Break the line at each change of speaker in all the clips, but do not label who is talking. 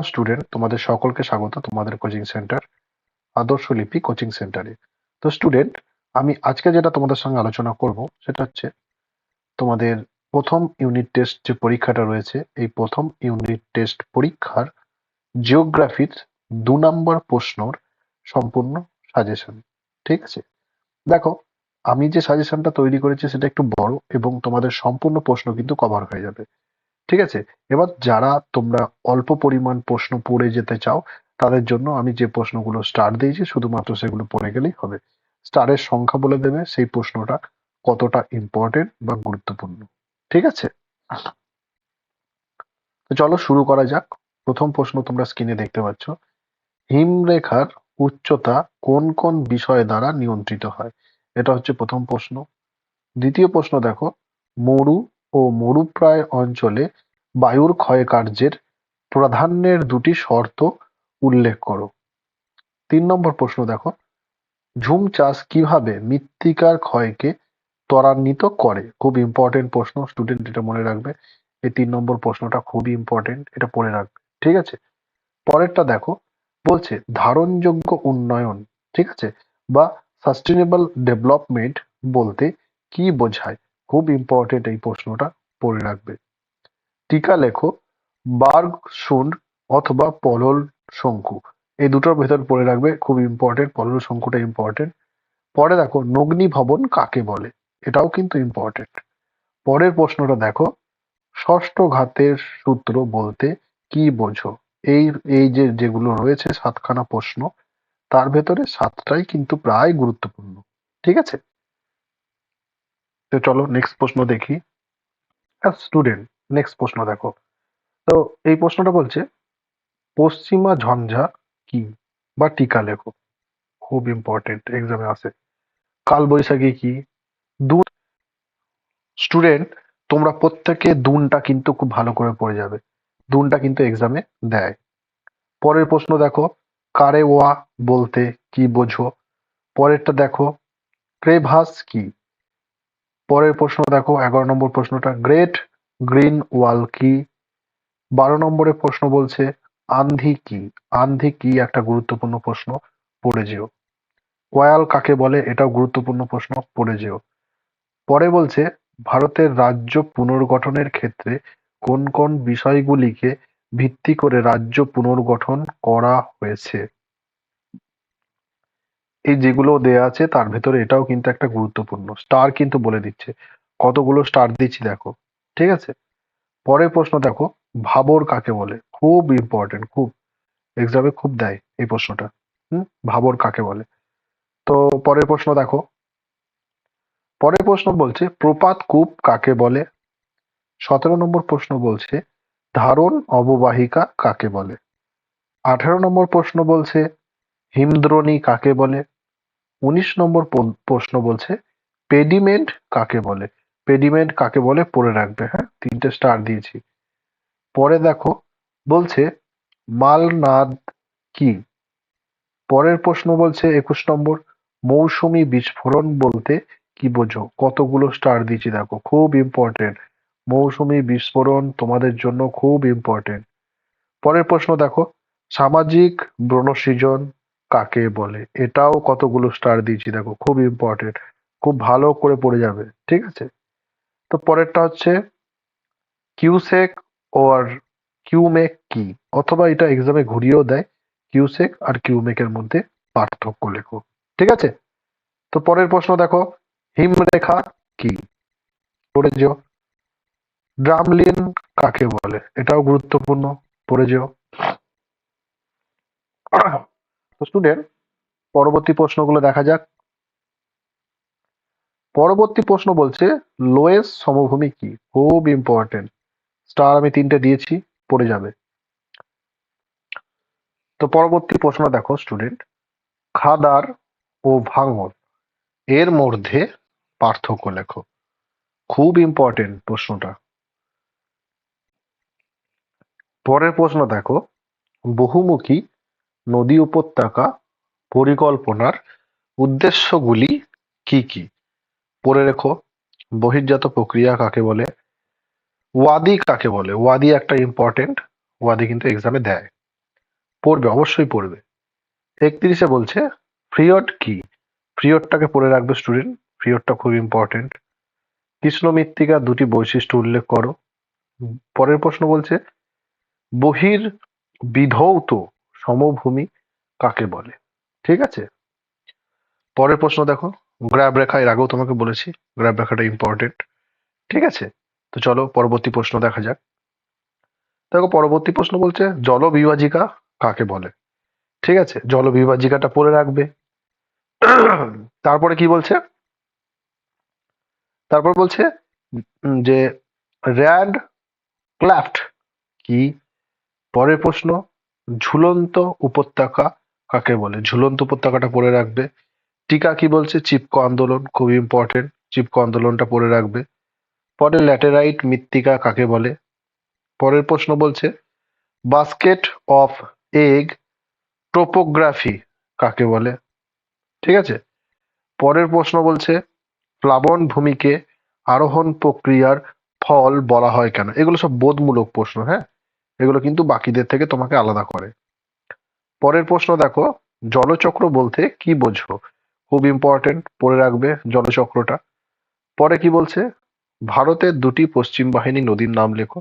Welcome student তোমাদের সকলকে স্বাগত তোমাদের কোচিং সেন্টার আদর্শ লিপি কোচিং সেন্টারে তো স্টুডেন্ট আমি আজকে যেটা তোমাদের সঙ্গে আলোচনা করব সেটা হচ্ছে তোমাদের প্রথম ইউনিট টেস্ট যে পরীক্ষাটা রয়েছে, এই প্রথম ইউনিট টেস্ট পরীক্ষার জিওগ্রাফির দু নম্বর প্রশ্নর সম্পূর্ণ সাজেশন ঠিক আছে? দেখো, আমি যে সাজেশনটা তৈরি করেছি সেটা একটু বড় এবং তোমাদের সম্পূর্ণ প্রশ্ন কিন্তু কভার হয়ে যাবে। ঠিক আছে? এবার যারা তোমরা অল্প পরিমাণ প্রশ্ন পড়ে যেতে চাও, তাদের জন্য আমি যে প্রশ্নগুলো স্টার দিয়েছি, শুধুমাত্র সেগুলো পড়ে গেলেই হবে। স্টারের সংখ্যা বলে দেবে, সেই প্রশ্নটা কতটা ইম্পর্টেন্ট বা গুরুত্বপূর্ণ। ঠিক আছে? চলো শুরু করা যাক। প্রথম প্রশ্ন তোমরা স্ক্রিনে দেখতে পাচ্ছ। হিমরেখার উচ্চতা কোন কোন বিষয় দ্বারা নিয়ন্ত্রিত হয়? এটা হচ্ছে প্রথম প্রশ্ন। দ্বিতীয় প্রশ্ন দেখো। মরু ও মরুপ্রায় অঞ্চলে বায়ুর ক্ষয়কার্যের প্রাধান্যের দুটি শর্ত উল্লেখ করো। তিন নম্বর প্রশ্ন দেখো, ঝুম চাষ কীভাবে মৃত্তিকার ক্ষয়কে ত্বরান্বিত করে? খুব ইম্পর্টেন্ট প্রশ্ন স্টুডেন্ট এটা মনে রাখবে। এই তিন নম্বর প্রশ্নটা খুবই ইম্পর্টেন্ট এটা পড়ে রাখবে, ঠিক আছে? পরেরটা দেখো, বলছে ধারণযোগ্য উন্নয়ন, ঠিক আছে? বা সাস্টেনেবল ডেভেলপমেন্ট বলতে কি বোঝায়? ইম্পর্টেন্ট এই প্রশ্নটা পড়ে রাখবে। টিকা লেখো, বার্গ, শুন্ড অথবা পলল শঙ্কু। এই দুটোর ভেতর পড়ে রাখবে, খুব ইম্পর্টেন্ট পলল শঙ্কুটা ইম্পর্টেন্ট পরে দেখো, নগ্নি ভবন কাকে বলে? এটাও কিন্তু ইম্পর্টেন্ট পরের প্রশ্নটা দেখো, ষষ্ঠ ঘাতের সূত্র বলতে কি বোঝো? এই এই যে যেগুলো রয়েছে সাতখানা প্রশ্ন, তার ভেতরে সাতটাই কিন্তু প্রায় গুরুত্বপূর্ণ। ঠিক আছে? তো চলো নেক্সট প্রশ্ন দেখি। স্টুডেন্ট নেক্সট প্রশ্ন দেখো। তো এই প্রশ্নটা বলছে, পশ্চিমা ঝঞ্ঝা কি? বা টিকা লেখো। খুব ইম্পর্টেন্ট এক্সামে আসে কাল বৈশাখী কি? দুন স্টুডেন্ট তোমরা প্রত্যেকে দুনটা কিন্তু খুব ভালো করে পড়ে যাবে। দুনটা কিন্তু এক্সামে দেয়। পরের প্রশ্ন দেখো, কারে ওয়া বলতে কি বোঝো? পরেরটা দেখো ক্রেভাস কি? পরের প্রশ্ন দেখো, এগারো নম্বর প্রশ্নটা। গ্রেট গ্রিন ওয়াল কি? বারো নম্বরের প্রশ্ন বলছে, আন্ধি কি? আন্ধি কি একটা গুরুত্বপূর্ণ প্রশ্ন? পড়ে যেও। কয়াল কাকে বলে? এটাও গুরুত্বপূর্ণ প্রশ্ন, পড়ে যেও। পরে বলছে, ভারতের রাজ্য পুনর্গঠনের ক্ষেত্রে কোন কোন বিষয়গুলিকে ভিত্তি করে রাজ্য পুনর্গঠন করা হয়েছে? এই যেগুলো দেয়া আছে তার ভেতরে এটাও কিন্তু একটা গুরুত্বপূর্ণ। স্টার কিন্তু বলে দিচ্ছে। কতগুলো স্টার দিচ্ছি দেখো, ঠিক আছে? পরের প্রশ্ন দেখো, ভাবর কাকে বলে? খুব ইম্পর্টেন্ট খুব। এক্সামে খুব দেয় এই প্রশ্নটা। হুম? ভাবর কাকে বলে? তো পরের প্রশ্ন দেখো। পরের প্রশ্ন বলছে, প্রপাত কূপ কাকে বলে? সতেরো নম্বর প্রশ্ন বলছে, ধারণ অববাহিকা কাকে বলে? আঠারো নম্বর প্রশ্ন বলছে, হিমদ্রোণী কাকে বলে? উনিশ নম্বর প্রশ্ন বলছে পেডিমেন্ট কাকে বলে? পেডিমেন্ট কাকে বলে? পড়ে রাখবে হ্যাঁ? তিনটে স্টার দিয়েছি। পরে দেখো, বলছে, মালনাদ কি? পরের প্রশ্ন বলছে, একুশ নম্বর, মৌসুমি বিস্ফোরণ বলতে কি বোঝো? কতগুলো স্টার দিয়েছি দেখো, খুব ইম্পর্টেন্ট মৌসুমি বিস্ফোরণ তোমাদের জন্য খুব ইম্পর্টেন্ট পরের প্রশ্ন দেখো, সামাজিক ব্রণসৃজন কাকে বলে? এটাও কতগুলো স্টার দিয়েছি, দেখো, খুব ইম্পর্টেন্ট খুব ভালো করে পড়ে যাবে, ঠিক আছে? তো পরেরটা হচ্ছে কিউসেক ওর কিউমেক কি? অথবা এটা এক্সামে ঘুরিয়েও দেয় কিউসেক আর কিউমেকের মধ্যে পার্থক্য লেখো, ঠিক আছে? তো পরের প্রশ্ন দেখো, হিমরেখা কি? পড়ে যেও। ড্রামলিন কাকে বলে? এটাও গুরুত্বপূর্ণ, পড়ে যেও। তো স্টুডেন্ট পরবর্তী প্রশ্নগুলো দেখা যাক। পরবর্তী প্রশ্ন বলছে লোয়েস সমভূমি কি? খুব ইম্পর্টেন্ট স্টার আমি তিনটে দিয়েছি, পড়ে যাবে। তো পরবর্তী প্রশ্ন দেখো স্টুডেন্ট খাদার ও ভাঙর এর মধ্যে পার্থক্য লেখো। খুব ইম্পর্টেন্ট প্রশ্নটা। পরের প্রশ্ন দেখো, বহুমুখী নদী উপত্যকা পরিকল্পনার উদ্দেশ্যগুলি কি কি? পড়ে রেখো। বহির্জাত প্রক্রিয়া কাকে বলে? ওয়াদি কাকে বলে? ওয়াদি একটা ইম্পর্টেন্ট ওয়াদি কিন্তু এক্সামে দেয়। পড়বে, অবশ্যই পড়বে। একত্রিশে বলছে ফ্রিয়ড কি? ফ্রিয়ডটাকে পড়ে রাখবে স্টুডেন্ট ফ্রিয়ডটা খুব ইম্পর্টেন্ট কৃষ্ণ মৃত্তিকা দুটি বৈশিষ্ট্য উল্লেখ করো। পরের প্রশ্ন বলছে বহির বিধৌত সমভূমি কাকে বলে? ঠিক আছে? পরের প্রশ্ন দেখো। গ্র্যাব রেখা, এর আগেও তোমাকে বলেছি, গ্র্যাব রেখাটা ইম্পর্টেন্ট ঠিক আছে? তো চলো পরবর্তী প্রশ্ন দেখা যাক। দেখো, পরবর্তী প্রশ্ন বলছে জল বিভাজিকা কাকে বলে? ঠিক আছে? জল বিভাজিকাটা পড়ে রাখবে। তারপরে কি বলছে? তারপর বলছে যে র্যাড ক্ল্যাফট কি? পরের প্রশ্ন ঝুলন্ত উপত্যকা কাকে বলে? ঝুলন্ত উপত্যকাটা পড়ে রাখবে। টিকা কি বলছে? চিপকো আন্দোলন, খুব ইম্পর্টেন্ট চিপকো আন্দোলনটা পড়ে রাখবে। পরে ল্যাটেরাইট মৃত্তিকা কাকে বলে? পরের প্রশ্ন বলছে, বাস্কেট অফ এগ টোপোগ্রাফি কাকে বলে? ঠিক আছে? পরের প্রশ্ন বলছে, প্লাবন ভূমিকে আরোহণ প্রক্রিয়ার ফল বলা হয় কেন? এগুলো সব বোধমূলক প্রশ্ন হ্যাঁ? এগুলো কিন্তু বাকিদের থেকে তোমাকে আলাদা করে। পরের প্রশ্ন দেখো, জলচক্র বলতে কি বোঝো? খুব ইম্পর্টেন্ট পড়ে রাখবে জলচক্রটা। পরে কি বলছে? ভারতের দুটি পশ্চিম বাহিনী নদীর নাম লেখো।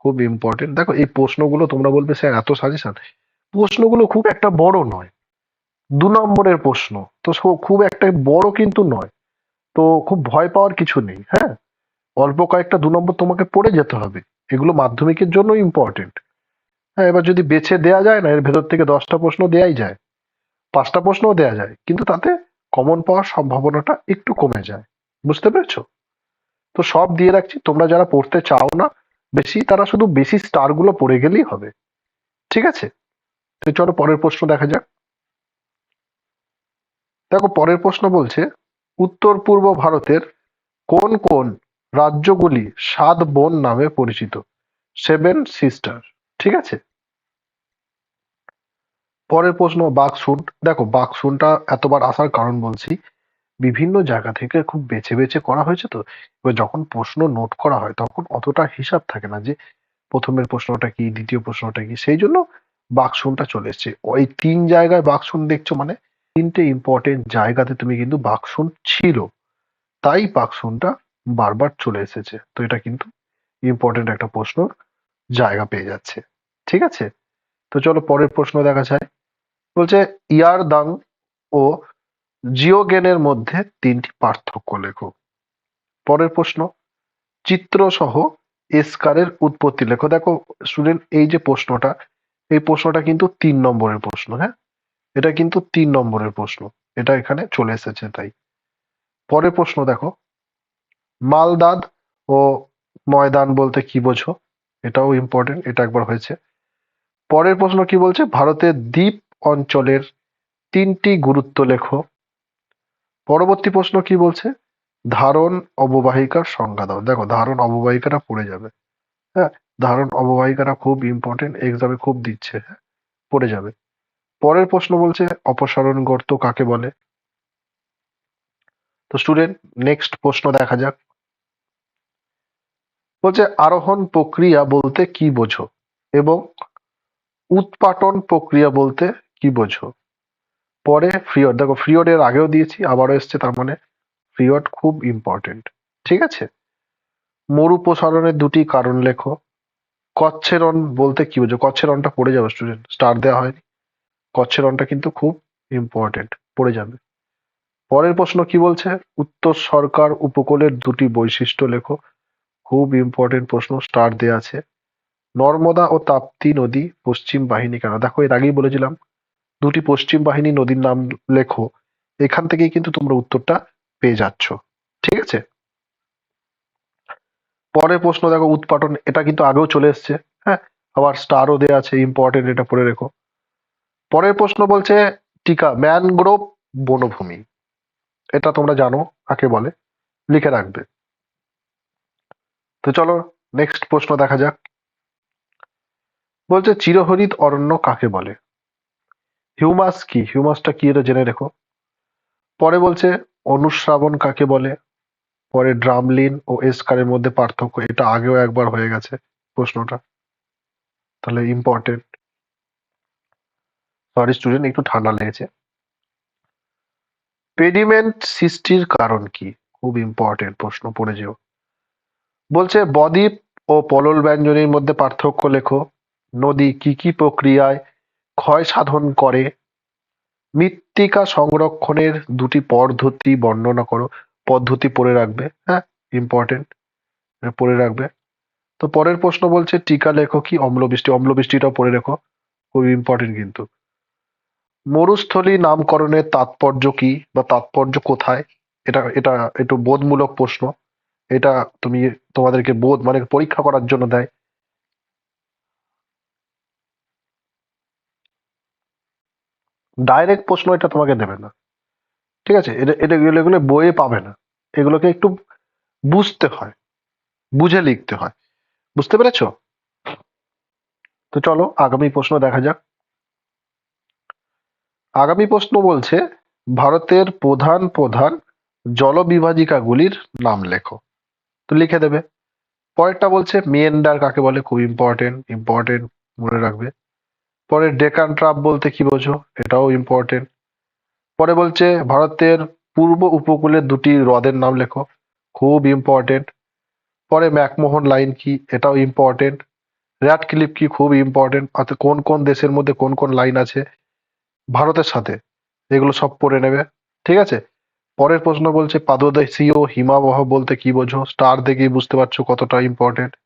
খুব ইম্পর্টেন্ট দেখো, এই প্রশ্নগুলো তোমরা বলবে, স্যার, এত সাজেশন প্রশ্নগুলো খুব একটা বড় নয়। দু নম্বরের প্রশ্ন, তো খুব একটা বড় কিন্তু নয়। তো খুব ভয় পাওয়ার কিছু নেই হ্যাঁ? অল্প কয়েকটা দু নম্বর তোমাকে পড়ে যেতে হবে। এগুলো মাধ্যমিকের জন্য ইম্পর্টেন্ট হ্যাঁ এবার যদি বেছে দেয়া যায় না, এর ভেতর থেকে দশটা প্রশ্ন দেয়াই যায়, পাঁচটা প্রশ্নও দেয়া যায়, কিন্তু তাতে কমন পাওয়ার সম্ভাবনাটা একটু কমে যায়। বুঝতে পেরেছ? তো সব দিয়ে রাখছি, তোমরা যারা পড়তে চাও না, বেশি, তারা শুধু বেশি স্টারগুলো পড়ে গেলেই হবে। ঠিক আছে? তো চলো পরের প্রশ্ন দেখা যাক। দেখো, পরের প্রশ্ন বলছে উত্তর পূর্ব ভারতের কোন কোন রাজ্যগুলি সাত বোন নামে পরিচিত। সেভেন সিস্টার, ঠিক আছে? পরের প্রশ্ন বাঘসুন দেখো বাঘসুনটা এতবার আসার কারণ বলছি, বিভিন্ন জায়গা থেকে খুব বেছে বেছে করা হয়েছে তো। এবার যখন প্রশ্ন নোট করা হয়, তখন অতটা হিসাব থাকে না যে প্রথমের প্রশ্নটা কি, দ্বিতীয় প্রশ্নটা কি। সেই জন্য বাক্সুনটা চলে এসছে। ওই তিন জায়গায় বাক্সুন দেখছ মানে তিনটে ইম্পর্টেন্ট জায়গাতে তুমি কিন্তু বাক্সুন ছিল। তাই বাক্সুনটা বারবার চলে এসেছে। তো এটা কিন্তু ইম্পর্টেন্ট একটা প্রশ্ন, জায়গা পেয়ে যাচ্ছে। ঠিক আছে? তো চলো পরের প্রশ্ন দেখা যায়। বলছে, ইয়ার দাং ও জিওগেনের মধ্যে তিনটি পার্থক্য লেখো। পরের প্রশ্ন চিত্র সহ এসকারের উৎপত্তি লেখো। দেখো স্টুডেন্ট এই যে প্রশ্নটা, এই প্রশ্নটা কিন্তু তিন নম্বরের প্রশ্ন হ্যাঁ? এটা কিন্তু তিন নম্বরের প্রশ্ন। এটা এখানে চলে এসেছে, তাই। পরের প্রশ্ন দেখো মালদাদ ও ময়দান বলতে কি বোঝো? এটাও ইম্পর্টেন্ট এটা একবার হয়েছে। পরের প্রশ্ন কি বলছে? ভারতের দ্বীপ অঞ্চলের তিনটি গুরুত্ব লেখো। পরবর্তী প্রশ্ন কি বলছে? ধারণ অববাহিকার সংজ্ঞা দাও। দেখো, ধারণ অববাহিকাটা পড়ে যাবে। হ্যাঁ ধারণ অববাহিকাটা খুব ইম্পর্টেন্ট এক্সামে খুব দিচ্ছে হ্যাঁ পড়ে যাবে। পরের প্রশ্ন বলছে, অপসারণ গর্ত কাকে বলে? তো স্টুডেন্ট নেক্সট প্রশ্ন দেখা যাক। বলছে, আরোহণ প্রক্রিয়া বলতে কি বোঝো? এবং উৎপাটন প্রক্রিয়া বলতে কি বোঝো? পরে ফ্রিয়ড দেখো ফ্রিয়ড এর আগেও দিয়েছি, আবারও এসছে, তার মানে ফ্রিয়ড খুব ইম্পর্টেন্ট ঠিক আছে? মরু প্রসারণের দুটি কারণ লেখো। কচ্ছেরণ বলতে কি বোঝো? কচ্ছেরণটা পড়ে যাবে স্টুডেন্ট স্টার দেওয়া হয়নি। কচ্ছেরণটা কিন্তু খুব ইম্পর্টেন্ট পড়ে যাবে। পরের প্রশ্ন কি বলছে? উত্তর সরকার উপকূলের দুটি বৈশিষ্ট্য লেখো। খুব ইম্পর্টেন্ট প্রশ্ন স্টার দেয়া আছে। নর্মদা ও তাপ্তি নদী পশ্চিম বাহিনী কেন? দেখো, এর আগেই বলেছিলাম, দুটি পশ্চিম বাহিনী নদীর নাম লেখো। এখান থেকেই কিন্তু তোমরা উত্তরটা পেয়ে যাচ্ছ। ঠিক আছে? পরের প্রশ্ন দেখো, উৎপাটন, এটা কিন্তু আগেও চলে এসছে। হ্যাঁ আবার স্টারও দেওয়া আছে ইম্পর্টেন্ট এটা পড়ে রেখো। পরের প্রশ্ন বলছে, টিকা, ম্যানগ্রোভ বনভূমি। এটা তোমরা জানো কাকে বলে, লিখে রাখবে। তো চলো নেক্সট প্রশ্ন দেখা যাক। বলছে চিরহরিত অরণ্য কাকে বলে? হিউমাস কি? হিউমাসটা কি এটা জেনে রেখো। পরে বলছে, অনুশ্রাবণ কাকে বলে? পরে ড্রামলিন ও এসকারের মধ্যে পার্থক্য, এটা আগেও একবার হয়ে গেছে প্রশ্নটা। তাহলে ইম্পর্টেন্ট সরি স্টুডেন্ট একটু ঠান্ডা লেগেছে। পেডিমেন্ট সৃষ্টির কারণ কি? খুব ইম্পর্টেন্ট প্রশ্ন, পড়ে যেও। বলছে, বদ্বীপ ও পলল ব্যঞ্জনীর মধ্যে পার্থক্য লেখো। নদী কি কি প্রক্রিয়ায় ক্ষয় সাধন করে? মৃত্তিকা সংরক্ষণের দুটি পদ্ধতি বর্ণনা করো। পদ্ধতি পড়ে রাখবে হ্যাঁ? ইম্পর্টেন্ট পড়ে রাখবে। তো পরের প্রশ্ন বলছে, টিকা লেখো কি? অম্লবৃষ্টি, অম্লবৃষ্টিটাও পড়ে রেখো। খুব ইম্পর্টেন্ট কিন্তু। মরুস্থলী নামকরণের তাৎপর্য কি বা তাৎপর্য কোথায়? এটা এটা একটু বোধমূলক প্রশ্ন। এটা তুমি তোমাদেরকে বোধ মানে পরীক্ষা করার জন্য দেয়। ডাইরেক্ট প্রশ্ন এটা তোমাকে দেবে না। ঠিক আছে? এটা এটা এগুলো বইয়ে পাবে না। এগুলোকে একটু বুঝতে হয়। বুঝে লিখতে হয়। বুঝতে পেরেছ? তো চলো, আগামী প্রশ্ন দেখা যাক। আগামী প্রশ্ন বলছে, ভারতের প্রধান প্রধান জলবিভাজিকাগুলির নাম লেখো। তো লিখে দেবে। পরেরটা বলছে মিয়েন্ডার কাকে বলে? খুব ইম্পর্টেন্ট ইম্পর্টেন্ট মনে রাখবে। পরে ডেকান ট্রাপ বলতে কি বোঝো? এটাও ইম্পর্টেন্ট পরে বলছে, ভারতের পূর্ব উপকূলের দুটি হ্রদের নাম লেখো। খুব ইম্পর্টেন্ট পরে ম্যাকমোহন লাইন কি? এটাও ইম্পর্টেন্ট র্যাট ক্লিপ কি? খুব ইম্পর্টেন্ট অর্থাৎ কোন কোন দেশের মধ্যে কোন কোন লাইন আছে? ভারতের সাথে এগুলো সব পড়ে নেবে। ঠিক আছে? পরের প্রশ্ন বলছে পাদদেশীয় হিমাবহ বলতে কি বোঝো? স্টার দেখেই বুঝতে পারছ কতটা ইম্পর্টেন্ট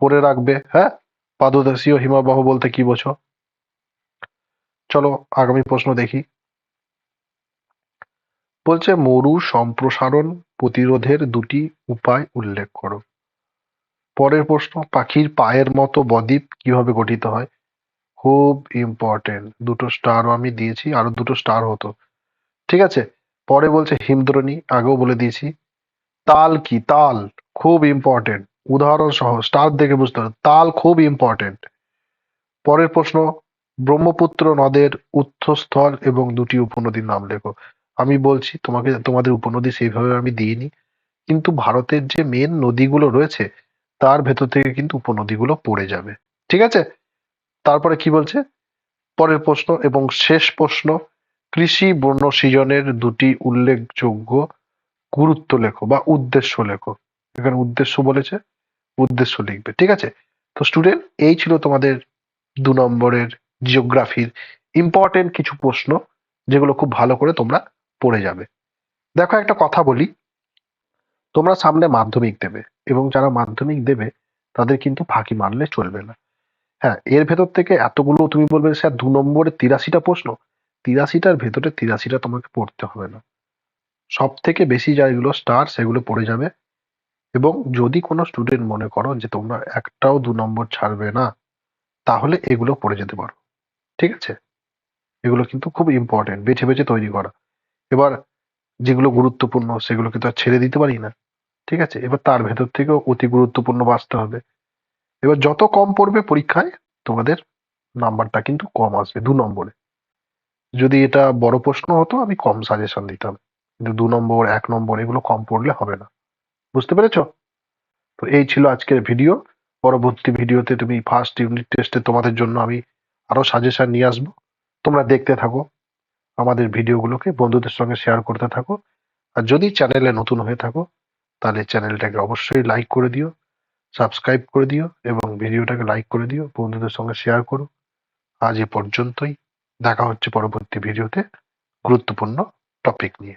পড়ে রাখবে হ্যাঁ? পাদদেশীয় হিমাবহ বলতে কি বোঝো? চলো আগামী প্রশ্ন দেখি। বলছে, মরু সম্প্রসারণ প্রতিরোধের দুটি উপায় উল্লেখ করো। পরের প্রশ্ন, পাখির পায়ের মতো বদ্বীপ কীভাবে গঠিত হয়? খুব ইম্পর্টেন্ট দুটো স্টারও আমি দিয়েছি, আরও দুটো স্টার হতো। ঠিক আছে? পরে বলছে হিমদ্রণী, আগেও বলে দিয়েছি। তাল কি? তাল খুব ইম্পর্টেন্ট উদাহরণ সহ স্টার দেখে বুঝতে হবে। তাল খুব ইম্পর্টেন্ট পরের প্রশ্ন, ব্রহ্মপুত্র নদের উৎসস্থল এবং দুটি উপনদীর নাম লেখো। আমি বলছি, তোমাকে, তোমাদের উপনদী সেইভাবে আমি দিইনি। কিন্তু ভারতের যে মেন নদীগুলো রয়েছে, তার ভেতর থেকে কিন্তু উপনদীগুলো পড়ে যাবে। ঠিক আছে? তারপরে কি বলছে? পরের প্রশ্ন এবং শেষ প্রশ্ন, কৃষি বন্য সৃজনের দুটি উল্লেখযোগ্য গুরুত্ব লেখো বা উদ্দেশ্য লেখো। এখানে উদ্দেশ্য বলেছে, উদ্দেশ্য লিখবে, ঠিক আছে? তো স্টুডেন্ট এই ছিল তোমাদের দু নম্বরের জিওগ্রাফির ইম্পর্টেন্ট কিছু প্রশ্ন, যেগুলো খুব ভালো করে তোমরা পড়ে যাবে। দেখো একটা কথা বলি, তোমরা সামনে মাধ্যমিক দেবে এবং যারা মাধ্যমিক দেবে, তাদের কিন্তু ফাঁকি মারলে চলবে না। হ্যাঁ এর ভেতর থেকে এতগুলো তুমি বলবে স্যার দু নম্বরে তিরাশিটা প্রশ্ন, তিরাশিটার ভেতরে তিরাশিটা তোমাকে পড়তে হবে না। সব থেকে বেশি যেগুলো স্টার সেগুলো পড়ে যাবে। এবং যদি কোনো স্টুডেন্ট মনে করো যে তোমরা একটাও দু নম্বর ছাড়বে না, তাহলে এগুলো পড়ে যেতে পারো। ঠিক আছে? এগুলো কিন্তু খুব ইম্পর্টেন্ট বেছে বেছে তৈরি করা। এবার যেগুলো গুরুত্বপূর্ণ, সেগুলোকে তো আর ছেড়ে দিতে পারি না। ঠিক আছে? এবার তার ভেতর থেকেও অতি গুরুত্বপূর্ণ বাঁচতে হবে। এবার যত কম পড়বে পরীক্ষায়, তোমাদের নাম্বারটা কিন্তু কম আসবে, দু নম্বরে। যদি এটা বড় প্রশ্ন হতো, আমি কম সাজেশন দিতাম। কিন্তু দু নম্বর, এক নম্বর, এগুলো কম পড়লে হবে না। বুঝতে পেরেছ? তো এই ছিল আজকের ভিডিও পরবর্তী ভিডিওতে তুমি ফার্স্ট ইউনিট টেস্টে তোমাদের জন্য আমি আরও সাজেশন নিয়ে আসব। তোমরা দেখতে থাকো। আমাদের ভিডিওগুলোকে বন্ধুদের সঙ্গে শেয়ার করতে থাকো। আর যদি চ্যানেলে নতুন হয়ে থাকো, তাহলে চ্যানেলটাকে অবশ্যই লাইক করে দিও। সাবস্ক্রাইব করে দিও এবং ভিডিওটাকে লাইক করে দিও, বন্ধুদের সঙ্গে শেয়ার করো। আজ এ পর্যন্তই। দেখা হচ্ছে পরবর্তী ভিডিওতে গুরুত্বপূর্ণ টপিক নিয়ে।